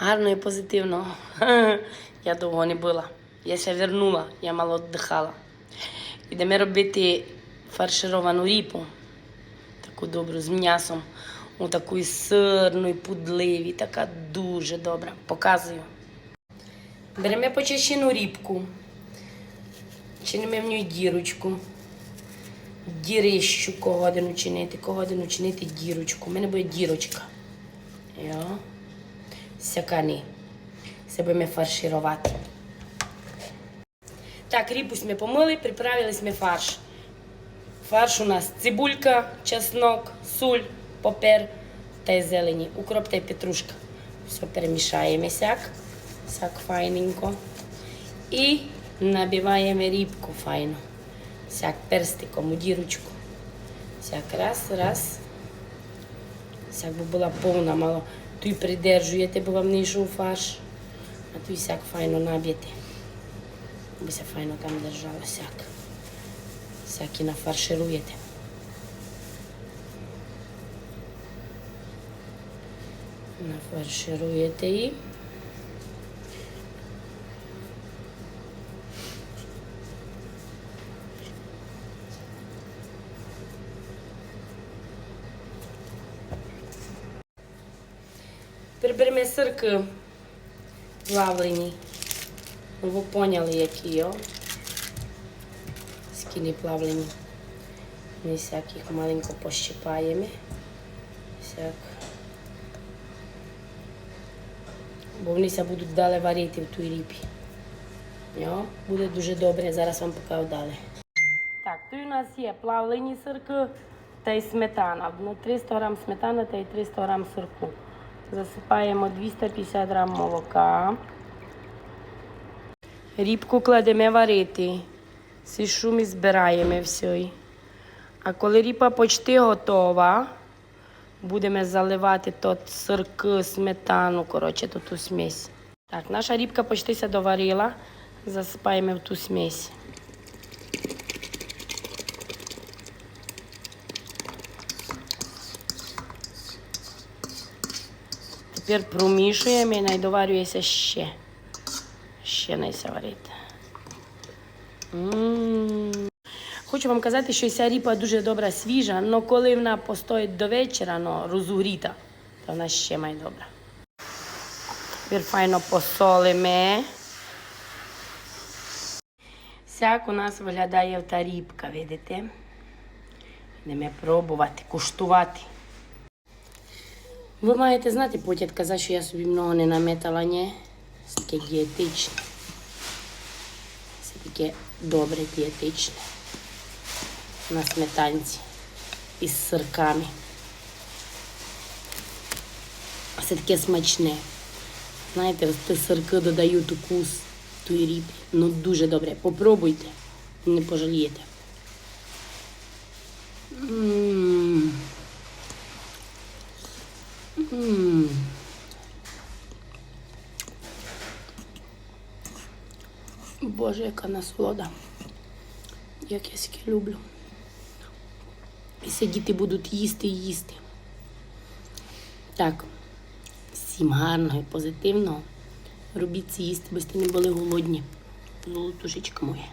Гарно і позитивно. Я довго не була. Я ще вернула, я мало віддихала. Ідемо робити фаршировану ріпу, таку добру з м'ясом, у таку сирну, і пудливі, така дуже добра. Показую. Беремо почищену рібку, чинимо в ній дірочку. Дірищу кого один учинити, кого один учинити дірочку. У мене буде дірочка. Йо. Сякани. Це будемо фарширувати. Так, ріпусь ми помили, приправили ми фарш. Фарш у нас цибулька, чеснок, суль, попер та зелені, укроп та петрушка. Все перемішаємо сяк, сяк файненько. І набиваємо рібку файно. Сяк перстиком у дірочку. Сяк раз, раз. сака би била полна мало. Тој придержујете, бо нешо ишо фаш. А тој сак фајно набијете. Би се фајно там држало сак. Сак и нафарширујете. Нафарширујете и... Приберемо сирки плавлені. Ну, ви поняли, які йо. Скіни плавлені. Ми всяк їх маленько пощипаємо. Всяк. Бо вони ся будуть далі варити в тій ріпі. Йо, буде дуже добре, зараз вам покажу далі. Так, тут у нас є плавлені сирки та й сметана. Ну, 300 грам сметани та й 300 грам сирку. Засипаємо 250 грам молока. Рібку кладемо варити. Ці шуми збираємо все. А коли ріпа почти готова, будемо заливати тот сирки, сметану, коротше, ту смесь. Так, наша рібка почти доварила. Засипаємо в ту смесь. Тепер промішуємо і найдоварюється ще. Ще не варити. М. Хочу вам казати, що ця ріпа дуже добра свіжа, але коли вона постоїть до вечора, ну, розгоріта, то вона ще має добра. Тепер файно посолимо. Сяк у нас виглядає та рібка, видите? Будемо пробувати, куштувати. Ви маєте знати, потім казати, що я собі много не наметала, ні. Це таке дієтичне. Це таке добре дієтичне. На сметанці із сирками. Це таке смачне. Знаєте, сирки додають укус тої рібі. Ну дуже добре. Попробуйте, не пожалієте. М. Боже, яка насолода. Як я сіки люблю. І сидіти будуть їсти і їсти. Так, всім гарного і позитивного. Робіть це їсти, бо сте не були голодні. Золотушечка моя.